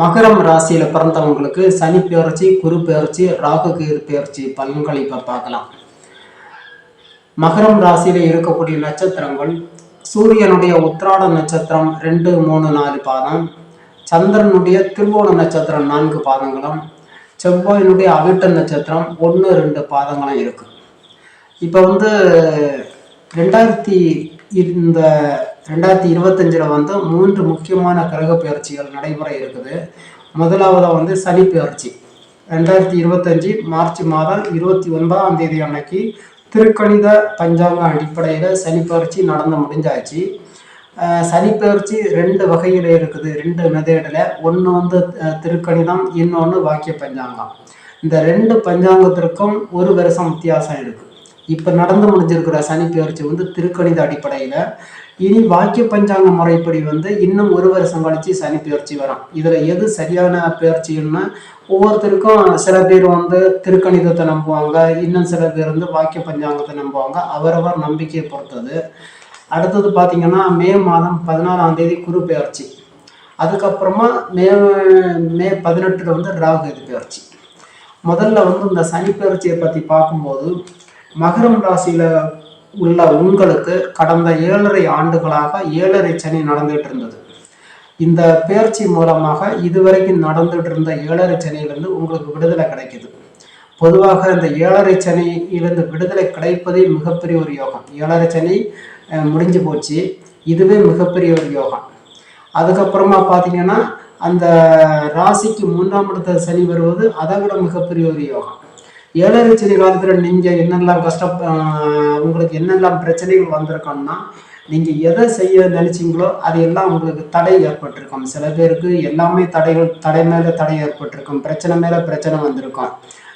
மகரம் ராசியில பிறந்தவங்களுக்கு சனி பெயர்ச்சி குரு பெயர்ச்சி ராகு கீர் பெயர்ச்சி பலன்களை இப்ப பார்க்கலாம். மகரம் ராசியில இருக்கக்கூடிய நட்சத்திரங்கள் சூரியனுடைய உத்ராட நட்சத்திரம் ரெண்டு மூணு நாலு பாதம் சந்திரனுடைய திருவோண நட்சத்திரம் நான்கு பாதங்களும் செவ்வாயினுடைய அவிட்ட நட்சத்திரம் ஒன்று ரெண்டு பாதங்களும் இருக்கு. இப்போ வந்து ரெண்டாயிரத்தி இந்த ரெண்டாயிரத்தி இருபத்தஞ்சில் வந்து மூன்று முக்கியமான கிரக பயிற்சிகள் நடைபெற இருக்குது. முதலாவதாக வந்து சனி பயிற்சி. ரெண்டாயிரத்தி இருபத்தஞ்சி மார்ச் மாதம் இருபத்தி ஒன்பதாம் தேதி அன்னைக்கு திருக்கணித பஞ்சாங்க அடிப்படையில் சனி பயிற்சி நடந்து முடிஞ்சாச்சு. சனிப்பயிற்சி சனி பயிற்சி ரெண்டு வகையில் இருக்குது. ரெண்டு மெதேடில் ஒன்று வந்து திருக்கணிதம் இன்னொன்று வாக்கிய பஞ்சாங்கம். இந்த ரெண்டு பஞ்சாங்கத்திற்கும் ஒரு வருஷம் வித்தியாசம் இருக்குது இப்போ நடந்து முடிஞ்சிருக்கிற சனி பயிற்சி வந்து திருக்கணித அடிப்படையில் இனி வாக்கிய பஞ்சாங்க முறைப்படி வந்து இன்னும் ஒரு வருஷம் கழிச்சு சனி பயிற்சி வரும். இதில் எது சரியான பயிற்சின்னு ஒவ்வொருத்தருக்கும் சில பேர் வந்து திருக்கணிதத்தை நம்புவாங்க இன்னும் சில பேர் வந்து வாக்கிய பஞ்சாங்கத்தை நம்புவாங்க. அவரவர் நம்பிக்கையை பொறுத்தது. அடுத்தது பார்த்தீங்கன்னா மே மாதம் பதினாறாம் தேதி குரு பெயர்ச்சி. அதுக்கப்புறமா மே மே பதினெட்டில் வந்து ராகு இது பெயர்ச்சி. முதல்ல வந்து இந்த சனி பெயர்ச்சியை பற்றி பார்க்கும்போது மகரம் ராசியில் உள்ள உங்களுக்கு கடந்த ஏழரை ஆண்டுகளாக ஏழரை சனி நடந்துட்டு இருந்தது இந்த பேர்ச்சி மூலமாக இதுவரைக்கும் நடந்துட்டு இருந்த ஏழரை சனியிலிருந்து உங்களுக்கு விடுதலை கிடைக்குது. பொதுவாக இந்த ஏழரை சனியிலிருந்து விடுதலை கிடைப்பதே மிகப்பெரிய ஒரு யோகம். ஏழரை சனி முடிஞ்சு போச்சு. இதுவே மிகப்பெரிய ஒரு யோகம். அதுக்கப்புறமா பார்த்தீங்கன்னா அந்த ராசிக்கு மூன்றாம் இடத்த சனி வருவது அதை விட மிகப்பெரிய ஒரு யோகம். ஏழரை சனி காலத்தில் நீங்கள் என்னெல்லாம் கஷ்ட உங்களுக்கு என்னெல்லாம் பிரச்சனைகள் வந்திருக்கோம்னா நீங்கள் எதை செய்ய நினைச்சீங்களோ அது எல்லாம் உங்களுக்கு தடை ஏற்பட்டிருக்கும். சில பேருக்கு எல்லாமே தடைகள் தடை மேலே தடை ஏற்பட்டிருக்கும். பிரச்சனை மேலே பிரச்சனை வந்திருக்கும்.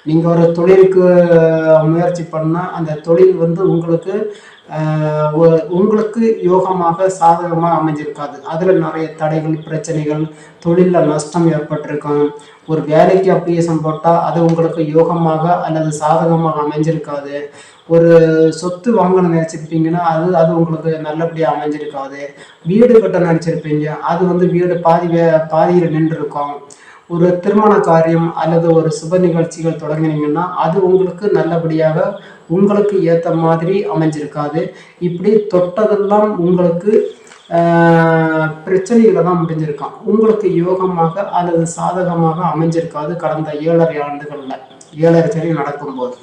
நீங்கள் ஒரு தொழிலுக்கு முயற்சி பண்ணால் அந்த தொழில் வந்து உங்களுக்கு உங்களுக்கு யோகமாக சாதகமாக அமைஞ்சிருக்காது. அதில் நிறைய தடைகள் பிரச்சனைகள் தொழிலில் நஷ்டம் ஏற்பட்டிருக்கும். ஒரு வேலைக்கு அப்ளிகேஷன் போட்டால் அது உங்களுக்கு யோகமாக அல்லது சாதகமாக அமைஞ்சிருக்காது. ஒரு சொத்து வாங்கணும் நினச்சிருப்பீங்கன்னா அது அது உங்களுக்கு நல்லபடியாக அமைஞ்சிருக்காது. வீடு கட்ட நினச்சிருப்பீங்க அது வந்து வீடு பாதி வே பாதியில் நின்றுருக்கும். ஒரு திருமண காரியம் அல்லது ஒரு சுப நிகழ்ச்சிகள் தொடங்கினீங்கன்னா அது உங்களுக்கு நல்லபடியாக உங்களுக்கு ஏற்ற மாதிரி அமைஞ்சிருக்காது. இப்படி தொட்டதெல்லாம் உங்களுக்கு பிரச்சனைகளை தான் முடிஞ்சிருக்கான். உங்களுக்கு யோகமாக அல்லது சாதகமாக அமைஞ்சிருக்காது கடந்த ஏழரை ஆண்டுகளில் ஏழரை சனி நடக்கும்போது.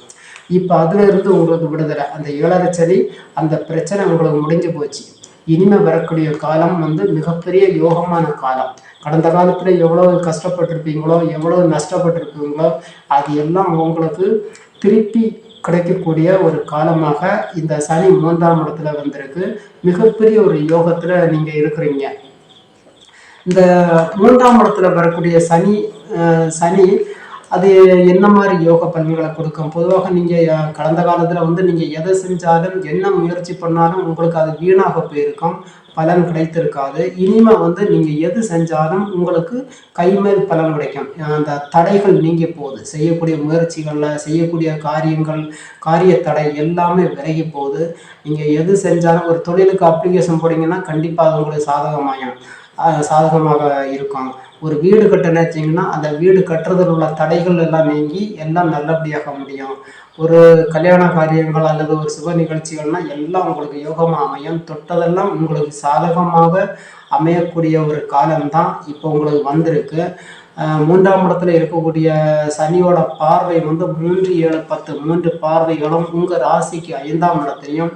இப்போ அதுல இருந்து உங்களுக்கு விடுதலை. அந்த ஏழரை சனி அந்த பிரச்சனை உங்களுக்கு முடிஞ்சு போச்சு. இனிமே வரக்கூடிய காலம் வந்து மிகப்பெரிய யோகமான காலம். கடந்த காலத்துல எவ்வளவு கஷ்டப்பட்டிருப்பீங்களோ எவ்வளவு நஷ்டப்பட்டிருப்பீங்களோ அது எல்லாம் உங்களுக்கு திருப்பி கிடைக்கக்கூடிய ஒரு காலமாக இந்த சனி மூன்றாம் இடத்துல வந்திருக்கு. மிகப்பெரிய ஒரு யோகத்துல நீங்க இருக்கிறீங்க. இந்த மூன்றாம் இடத்துல வரக்கூடிய சனி சனி அது என்ன மாதிரி யோக பலன்களை கொடுக்கும்? பொதுவாக நீங்கள் கடந்த காலத்தில் வந்து நீங்கள் எதை செஞ்சாலும் என்ன முயற்சி பண்ணாலும் உங்களுக்கு அது வீணாக போயிருக்கும். பலன் கிடைத்திருக்காது. இனிமே வந்து நீங்கள் எது செஞ்சாலும் உங்களுக்கு கைமேல் பலன் கிடைக்கும். அந்த தடைகள் நீங்க போகுது. செய்யக்கூடிய முயற்சிகளில் செய்யக்கூடிய காரியங்கள் காரிய தடை எல்லாமே விலகி போகுது. நீங்கள் எது செஞ்சாலும் ஒரு தொழிலுக்கு அப்ளிகேஷன் போனீங்கன்னா கண்டிப்பாக அது உங்களுக்கு சாதகமாயும் சாதகமாக இருக்கும். ஒரு வீடு கட்ட வச்சிங்கன்னா அந்த வீடு கட்டுறதில் உள்ள தடைகள் எல்லாம் நீங்கி எல்லாம் நல்லபடியாக முடியும். ஒரு கல்யாண காரியங்கள் அல்லது ஒரு சுப நிகழ்ச்சிகள்னால் எல்லாம் உங்களுக்கு யோகமாக அமையும். தொட்டதெல்லாம் உங்களுக்கு சாதகமாக அமையக்கூடிய ஒரு காலம்தான் இப்போ உங்களுக்கு வந்திருக்கு. மூன்றாம் இடத்துல இருக்கக்கூடிய சனியோட பார்வை வந்து மூன்று ஏழு பத்து மூன்று பார்வைகளும் உங்கள் ராசிக்கு ஐந்தாம் இடத்துலையும்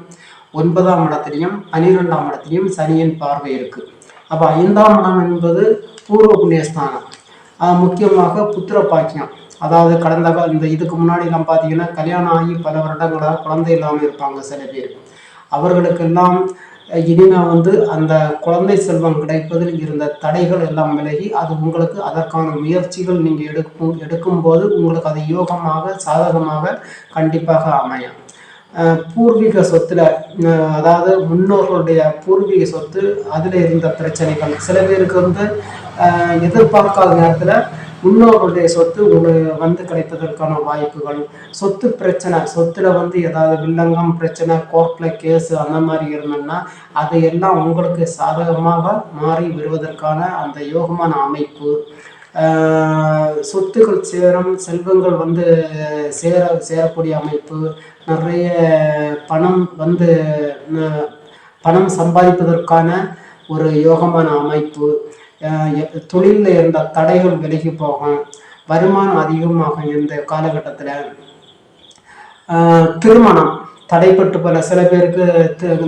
ஒன்பதாம் இடத்துலையும் பன்னிரெண்டாம் இடத்துலையும் சனியின் பார்வை இருக்குது அப்போ ஐந்தாம் இடம் என்பது பூர்வ புண்ணியஸ்தானம். முக்கியமாக புத்திர பாக்கியம். அதாவது கடந்த கால இந்த இதுக்கு முன்னாடிலாம் பார்த்தீங்கன்னா கல்யாணம் ஆகி பல வருடங்களாக குழந்தை இல்லாமல் இருப்பாங்க சில பேர். அவர்களுக்கெல்லாம் இனிமேல் இனிமே வந்து அந்த குழந்தை செல்வம் கிடைப்பதில் இருந்த தடைகள் எல்லாம் விலகி அது உங்களுக்கு அதற்கான முயற்சிகள் நீங்கள் எடுக்கும் எடுக்கும்போது உங்களுக்கு அது யோகமாக சாதகமாக கண்டிப்பாக அமையும். பூர்வீக சொத்துல அதாவது முன்னோர்களுடைய பூர்வீக சொத்து அதில் இருந்த பிரச்சனைகள். சில பேருக்கு வந்து எதிர்பார்க்காத நேரத்தில் முன்னோர்களுடைய சொத்து ஒரு வந்து கிடைப்பதற்கான வாய்ப்புகள். சொத்து பிரச்சனை சொத்துல வந்து ஏதாவது வில்லங்கம் பிரச்சனை கோர்ட்ல கேஸு அந்த மாதிரி இருந்தோம்னா அது எல்லாம் உங்களுக்கு சாதகமாக மாறி வருவதற்கான அந்த யோகமான அமைப்பு. சொத்துக்கள் சேரும் செல்வங்கள் வந்து சேர சேரக்கூடிய அமைப்பு நிறைய பணம் வந்து பணம் சம்பாதிப்பதற்கான ஒரு யோகமான அமைப்பு. தொழிலில் இருந்த தடைகள் விலகி போகும். வருமானம் அதிகமாகும் இந்த காலகட்டத்தில். திருமணம். தடைப்பட்டு போல சில பேருக்கு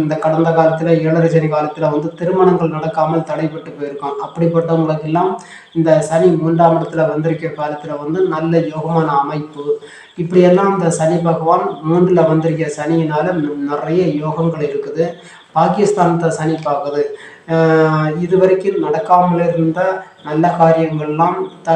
இந்த கடந்த காலத்தில் ஏழரை சனி காலத்தில் வந்து திருமணங்கள் நடக்காமல் தடைப்பட்டு போயிருக்கான். அப்படிப்பட்டவங்களுக்கு எல்லாம் இந்த சனி மூன்றாம் இடத்துல வந்திருக்கிற காலத்தில் வந்து நல்ல யோகமான அமைப்பு. இப்படியெல்லாம் இந்த சனி பகவான் மூன்றில் வந்திருக்கிற சனியினால நிறைய யோகங்கள் இருக்குது. பாகிஸ்தானத்தை சனி பார்க்குது. இது வரைக்கும் நடக்காமல் இருந்த நல்ல காரியங்கள்லாம் த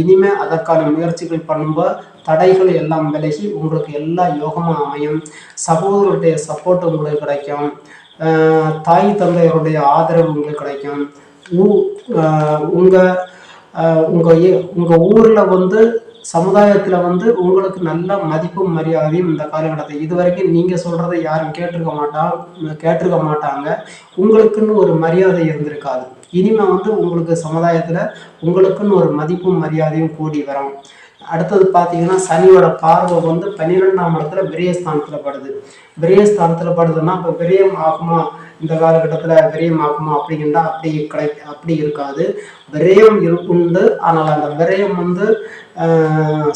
இனிமே அதற்கான முயற்சிகள் பண்ணும்போது தடைகள் எல்லாம் விலகி உங்களுக்கு எல்லா யோகமாக அமையும். சகோதரருடைய சப்போர்ட் உங்களுக்கு கிடைக்கும். ஆஹ் தாய் தந்தையருடைய ஆதரவு உங்களுக்கு கிடைக்கும். ஊ ஆஹ் உங்க ஆஹ் உங்க ஏ- உங்க ஊர்ல வந்து சமுதாயத்துல வந்து உங்களுக்கு நல்ல மதிப்பும் மரியாதையும் இந்த காலகட்டத்தை இது வரைக்கும் நீங்க சொல்றதை யாரும் கேட்டிருக்க மாட்டா கேட்டிருக்க மாட்டாங்க. உங்களுக்குன்னு ஒரு மரியாதை இருந்திருக்காது. இனிமே வந்து உங்களுக்கு சமுதாயத்துல உங்களுக்குன்னு ஒரு மதிப்பும் மரியாதையும் கூடி வரும். அடுத்தது பார்த்தீங்கன்னா சனியோட பார்வை வந்து பன்னிரெண்டாம் இடத்துல விரயஸ்தானத்தில் படுது. விரயஸ்தானத்தில் படுதுன்னா இப்போ விரயம் ஆகுமா? இந்த காலகட்டத்தில் விரயம் ஆகுமா? அப்படிங்கிறா அப்படி கிடை அப்படி இருக்காது. விரயம் இருக்குண்டு ஆனால் அந்த விரயம் வந்து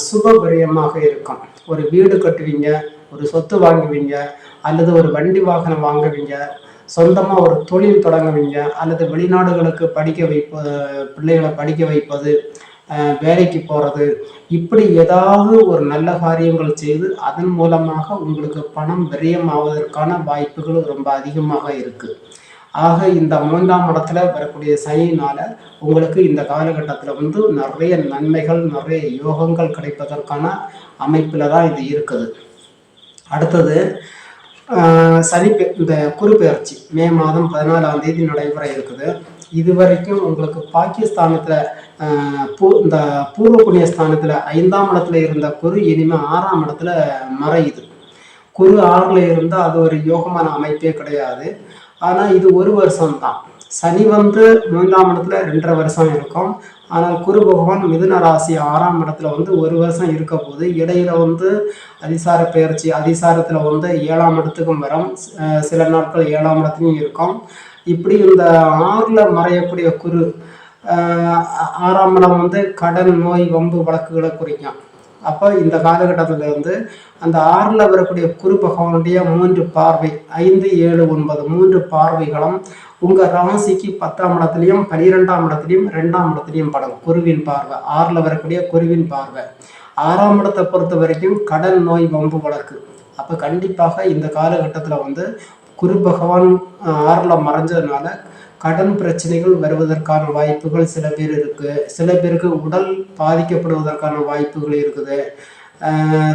சுப விரயமாக இருக்கும். ஒரு வீடு கட்டுவீங்க ஒரு சொத்து வாங்குவீங்க அல்லது ஒரு வண்டி வாகனம் வாங்குவீங்க சொந்தமாக ஒரு தொழில் தொடங்குவீங்க அல்லது வெளிநாடுகளுக்கு படிக்க வைப்ப பிள்ளைகளை படிக்க வைப்பது வேலைக்கு போகிறது இப்படி ஏதாவது ஒரு நல்ல காரியங்கள் செய்து அதன் மூலமாக உங்களுக்கு பணம் விரயமாவதற்கான வாய்ப்புகள் ரொம்ப அதிகமாக இருக்குது ஆக இந்த மூன்றாம் இடத்துல வரக்கூடிய சனியினால உங்களுக்கு இந்த காலகட்டத்தில் வந்து நிறைய நன்மைகள் நிறைய யோகங்கள் கிடைப்பதற்கான அமைப்பில் தான் இது இருக்குது. அடுத்தது சனி இந்த குறுப்பெயர்ச்சி மே மாதம் பதினாலாம் தேதி நடைபெற இருக்குது. இது வரைக்கும் உங்களுக்கு பாகிஸ்தானத்தில் பூ இந்த பூர்வ புண்ணிய ஸ்தானத்தில் ஐந்தாம் இடத்துல இருந்த குரு இனிமேல் ஆறாம் இடத்துல மறையுது. குரு ஆறில் இருந்தால் அது ஒரு யோகமான அமைப்பே கிடையாது. ஆனால் இது ஒரு வருஷம் தான் சனி வந்து மூன்றாம் இடத்துல ரெண்டரை வருஷம் இருக்கும். ஆனால் குரு பகவான் மிதுன ராசி ஆறாம் இடத்துல வந்து ஒரு வருஷம் இருக்க போது இடையில வந்து அதிசார பெயர்ச்சி அதிசாரத்தில் வந்து ஏழாம் இடத்துக்கும் வரும். சில நாட்கள் ஏழாம் இடத்துலையும் இருக்கும். இப்படி இந்த ஆறில் மறையக்கூடிய குரு ஆறாம் இடம் வந்து கடன் நோய் வம்பு வழக்குகளை குறிக்கும். அப்போ இந்த காலகட்டத்தில் வந்து அந்த ஆறில் வரக்கூடிய குரு பகவானுடைய மூன்று பார்வை ஐந்து ஏழு ஒன்பது மூன்று பார்வைகளும் உங்கள் ராசிக்கு பத்தாம் இடத்துலையும் பனிரெண்டாம் இடத்துலையும் ரெண்டாம் இடத்துலையும் படம். குருவின் பார்வை ஆறில் வரக்கூடிய குருவின் பார்வை. ஆறாம் இடத்தை பொறுத்த வரைக்கும் கடன் நோய் வம்பு வழக்கு. அப்போ கண்டிப்பாக இந்த காலகட்டத்தில் வந்து குரு பகவான் ஆறில் மறைஞ்சதுனால கடன் பிரச்சனைகள் வருவதற்கான வாய்ப்புகள் சில பேர் இருக்கு. சில பேருக்கு உடல் பாதிக்கப்படுவதற்கான வாய்ப்புகள் இருக்குது.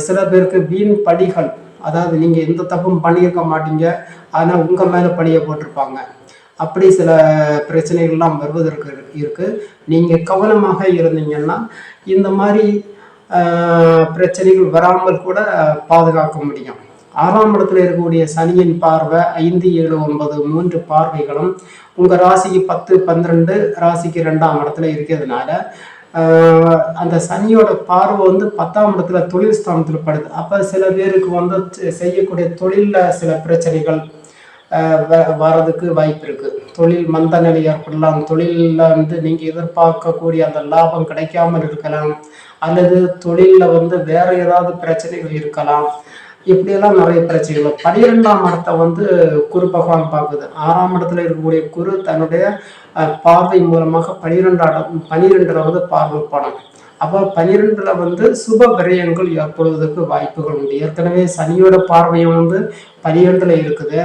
சில பேருக்கு வீண் படிகள் அதாவது நீங்க எந்த தப்பும் பண்ணியிருக்க மாட்டீங்க ஆனா உங்க மேல பழிய போட்டிருப்பாங்க. அப்படி சில பிரச்சனைகள்லாம் வருவதற்கு இருக்கு. நீங்க கவனமாக இருந்தீங்கன்னா இந்த மாதிரி பிரச்சனைகள் வராமல் கூட பாதுகாக்க முடியும். ஆறாம் இடத்துல இருக்கக்கூடிய சனியின் பார்வை ஐந்து ஏழு ஒன்பது மூன்று பார்வைகளும் உங்க ராசிக்கு பத்து பன்னிரெண்டு ராசிக்கு ரெண்டாம் இடத்துல இருக்கிறதுனால அந்த சனியோட பார்வை வந்து பத்தாம் இடத்துல தொழில் ஸ்தானத்தில் படுது. அப்ப சில பேருக்கு வந்து செய்யக்கூடிய தொழில்ல சில பிரச்சனைகள் ஆஹ் வ- வர்றதுக்கு வாய்ப்பு இருக்கு. தொழில் மந்த நிலை ஏற்படலாம். தொழிலில் வந்து நீங்க எதிர்பார்க்கக்கூடிய அந்த லாபம் கிடைக்காமல் இருக்கலாம். அல்லது தொழில்ல வந்து வேற ஏதாவது பிரச்சனைகள் இருக்கலாம். இப்படியெல்லாம் நிறைய பிரச்சனைகள் பனிரெண்டாம் இடத்தை வந்து குரு பகவான் பார்க்குது. ஆறாம் இடத்துல இருக்கக்கூடிய குரு தன்னுடைய பார்வை மூலமாக பனிரெண்டாம் இடம் பனிரெண்டுல வந்து பார்வைப்படும் அப்போ பனிரெண்டுல வந்து சுப விரயங்கள் ஏற்படுவதற்கு வாய்ப்புகள் உண்டு. ஏற்கனவே சனியோட பார்வையும் வந்து பனிரெண்டுல இருக்குது.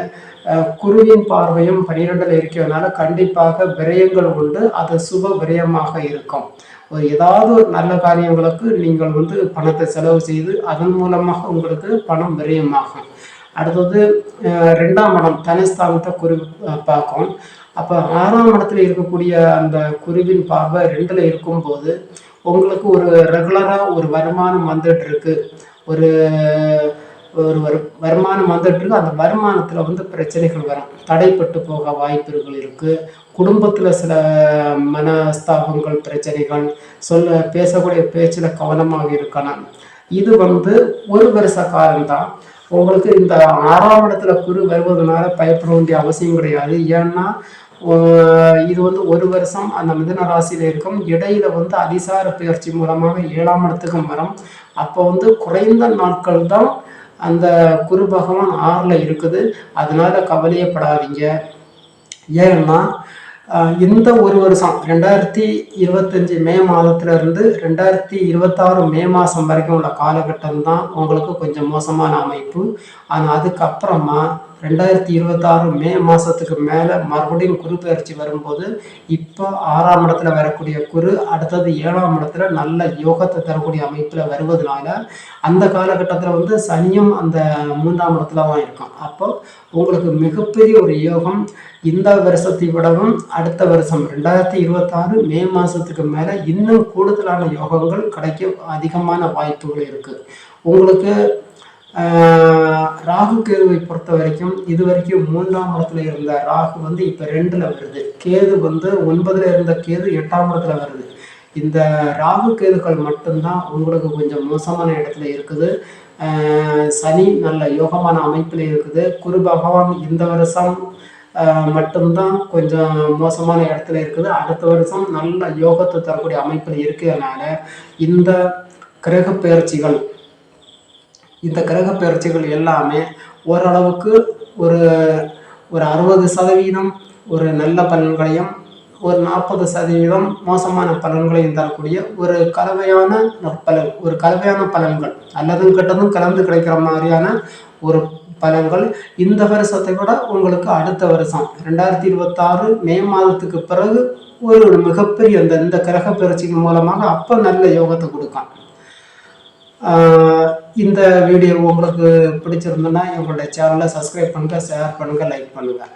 குருவின் பார்வையும் பனிரெண்டுல இருக்கிறதுனால கண்டிப்பாக விரயங்கள் உண்டு. அது சுப விரயமாக இருக்கும். ஒரு ஏதாவது ஒரு நல்ல காரியங்களுக்கு நீங்கள் வந்து பணத்தை செலவு செய்து அதன் மூலமாக உங்களுக்கு பணம் விரயமாகும். அடுத்தது ரெண்டாம் இடம் தனஸ்தானத்தை குரு பார்க்கும். அப்போ ஆறாம் இடத்துல இருக்கக்கூடிய அந்த குருவின் பார்வை ரெண்டுல இருக்கும்போது உங்களுக்கு ஒரு ரெகுலராக ஒரு வருமானம் வந்துட்டு இருக்கு. ஒரு ஒரு வருமானம் வந்துட்டு இருக்கு. அந்த வருமானத்தில் வந்து பிரச்சனைகள் வரும். தடைப்பட்டு போக வாய்ப்புகள் இருக்குது குடும்பத்தில் சில மனஸ்தாபங்கள் பிரச்சனைகள் சொல்ல பேசக்கூடிய பேச்சில் கவனமாக இருக்கணும். இது வந்து ஒரு வருஷ காலம்தான். உங்களுக்கு இந்த ஆறாம் இடத்துல குரு வருவதனால பயப்பட வேண்டிய அவசியம் கிடையாது. ஏன்னா இது வந்து ஒரு வருஷம் அந்த மிதன ராசியில் இருக்கும். இடையில வந்து அதிசார பயிற்சி மூலமாக ஏழாம் இடத்துக்கும் வரும். அப்போ வந்து குறைந்த நாட்கள் தான் அந்த குரு பகவான் ஆறில் இருக்குது. அதனால கவலையப்படாதீங்க. ஏன்னா இந்த ஒரு வருஷம் ரெண்டாயிரத்தி இருபத்தஞ்சி மே மாதத்துல இருந்து ரெண்டாயிரத்தி இருபத்தாறு மே மாதம் வரைக்கும் உள்ள காலகட்டம் தான் உங்களுக்கு கொஞ்சம் மோசமான அமைப்பு. ஆனால் அதுக்கப்புறமா ரெண்டாயிரத்தி இருபத்தாறு மே மாதத்துக்கு மேலே மறுபடியும் குரு பயிற்சி வரும்போது இப்போ ஆறாம் இடத்துல வரக்கூடிய குரு அடுத்தது ஏழாம் இடத்துல நல்ல யோகத்தை தரக்கூடிய அமைப்பில் வருவதனால அந்த காலகட்டத்தில் வந்து சனியும் அந்த மூன்றாம் இடத்துல தான் இருக்கும் அப்போ உங்களுக்கு மிகப்பெரிய ஒரு யோகம் இந்த வருஷத்தை விடவும் அடுத்த வருஷம் ரெண்டாயிரத்தி இருபத்தாறு மே மாதத்துக்கு மேலே இன்னும் கூடுதலான யோகங்கள் கிடைக்க அதிகமான வாய்ப்புகள் இருக்குது உங்களுக்கு ராகு கேதுவை பொறுத்த வரைக்கும் இது வரைக்கும் மூன்றாம் இடத்துல இருந்த ராகு வந்து இப்போ ரெண்டில் வருது. கேது வந்து ஒன்பதுல இருந்த கேது எட்டாம் இடத்துல வருது. இந்த ராகு கேதுக்கள் மட்டும்தான் உங்களுக்கு கொஞ்சம் மோசமான இடத்துல இருக்குது. சனி நல்ல யோகமான அமைப்பில் இருக்குது. குரு பகவான் இந்த வருஷம் மட்டும்தான் கொஞ்சம் மோசமான இடத்துல இருக்குது. அடுத்த வருஷம் நல்ல யோகத்தை தரக்கூடிய அமைப்பில் இருக்கிறதுனால இந்த கிரக பெயர்ச்சிகள் இந்த கிரக எல்லாமே ஓரளவுக்கு ஒரு ஒரு அறுபது சதவீதம் ஒரு நல்ல பலன்களையும் ஒரு நாற்பது சதவீதம் மோசமான பலன்களையும் தரக்கூடிய ஒரு கலவையான பலன் ஒரு கலவையான பலன்கள். நல்லதும் கெட்டதும் கலந்து கிடைக்கிற மாதிரியான ஒரு பலன்கள் இந்த வருஷத்தை விட உங்களுக்கு அடுத்த வருஷம் ரெண்டாயிரத்தி இருபத்தாறு மே மாதத்துக்கு பிறகு ஒரு மிகப்பெரிய அந்த இந்த கிரக பயிற்சிகள் மூலமாக அப்போ நல்ல யோகத்தை கொடுக்கும். இந்த வீடியோ உங்களுக்கு பிடிச்சிருந்ததுன்னா எங்களுடைய சேனலை சப்ஸ்கிரைப் பண்ணுங்கள் ஷேர் பண்ணுங்கள் லைக் பண்ணுங்கள்